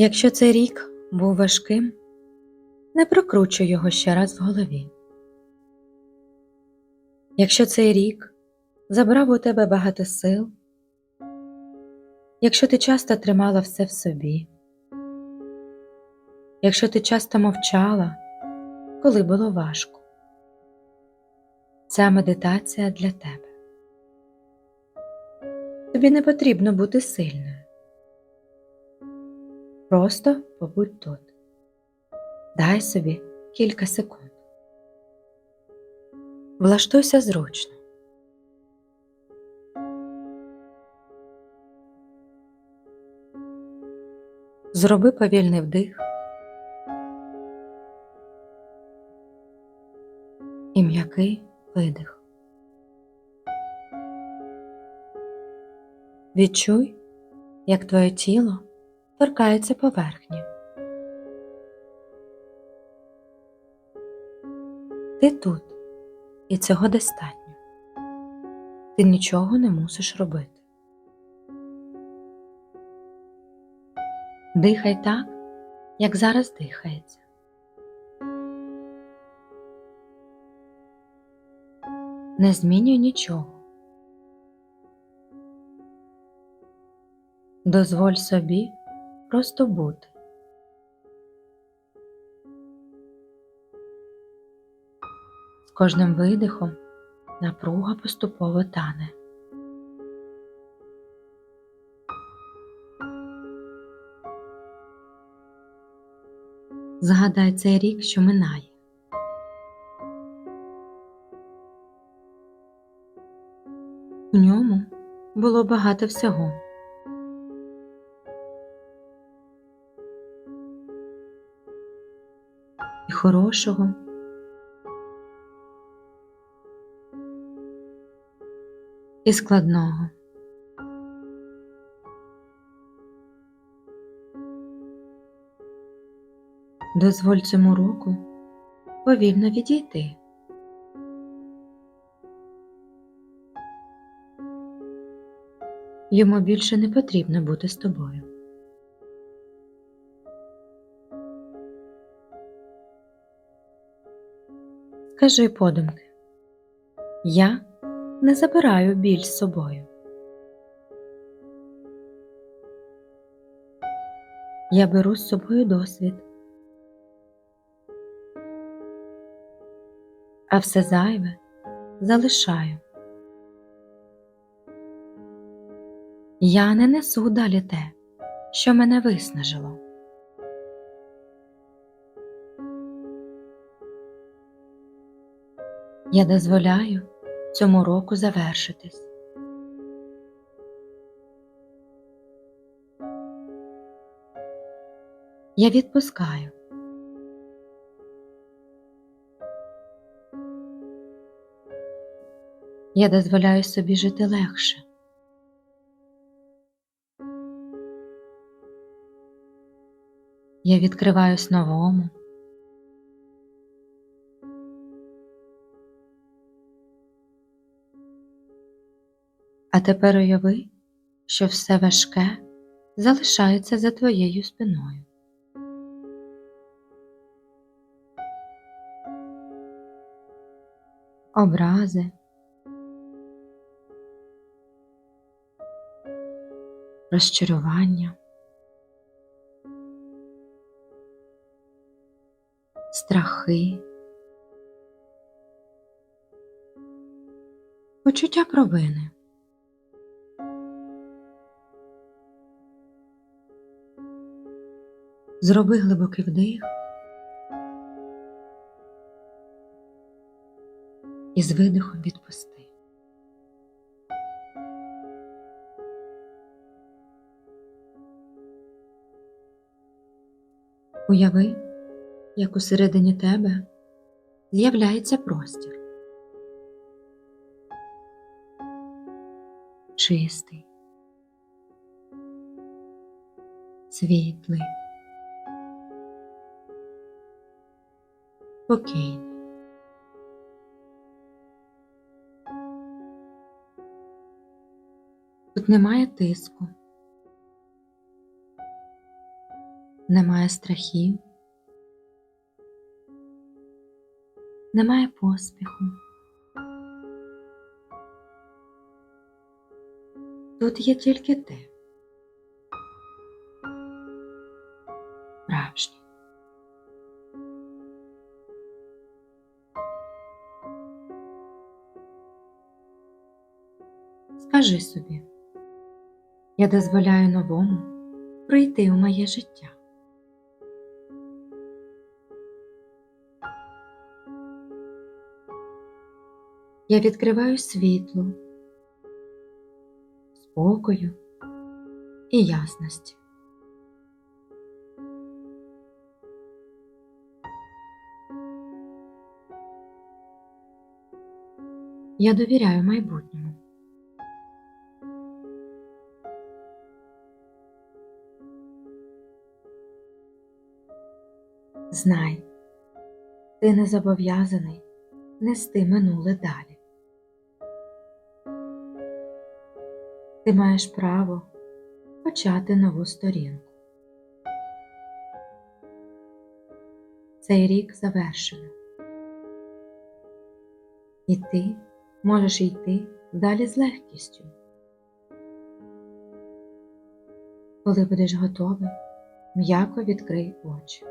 Якщо цей рік був важким, не прокручуй його ще раз в голові. Якщо цей рік забрав у тебе багато сил, якщо ти часто тримала все в собі, якщо ти часто мовчала, коли було важко, ця медитація для тебе. Тобі не потрібно бути сильною. Просто побудь тут. Дай собі кілька секунд. Влаштуйся зручно. Зроби повільний вдих і м'який видих. Відчуй, як твоє тіло торкається поверхні. Ти тут, і цього достатньо. Ти нічого не мусиш робити. Дихай так, як зараз дихається. Не змінюй нічого. Дозволь собі просто бути. З кожним видихом напруга поступово тане. Згадай цей рік, що минає. У ньому було багато всього. Хорошого, і складного. Дозволь цьому року повільно відійти. Йому більше не потрібно бути з тобою. Скажи подумки, я не забираю біль з собою. Я беру з собою досвід, а все зайве залишаю. Я не несу далі те, що мене виснажило. Я дозволяю цьому року завершитись. Я відпускаю. Я дозволяю собі жити легше. Я відкриваюсь новому. А тепер уяви, що все важке залишається за твоєю спиною. Образи, розчарування, страхи, почуття провини. Зроби глибокий вдих і з видихом відпусти. Уяви, як усередині тебе з'являється простір. Чистий, світлий, спокійний. Тут немає тиску, немає страхів, немає поспіху. Тут є тільки ти. Справжній. Скажи собі, я дозволяю новому прийти у моє життя. Я відкриваю світло, спокою і ясності. Я довіряю майбутньому. Знай, ти не зобов'язаний нести минуле далі. Ти маєш право почати нову сторінку. Цей рік завершено. І ти можеш йти далі з легкістю. Коли будеш готовий, м'яко відкрий очі.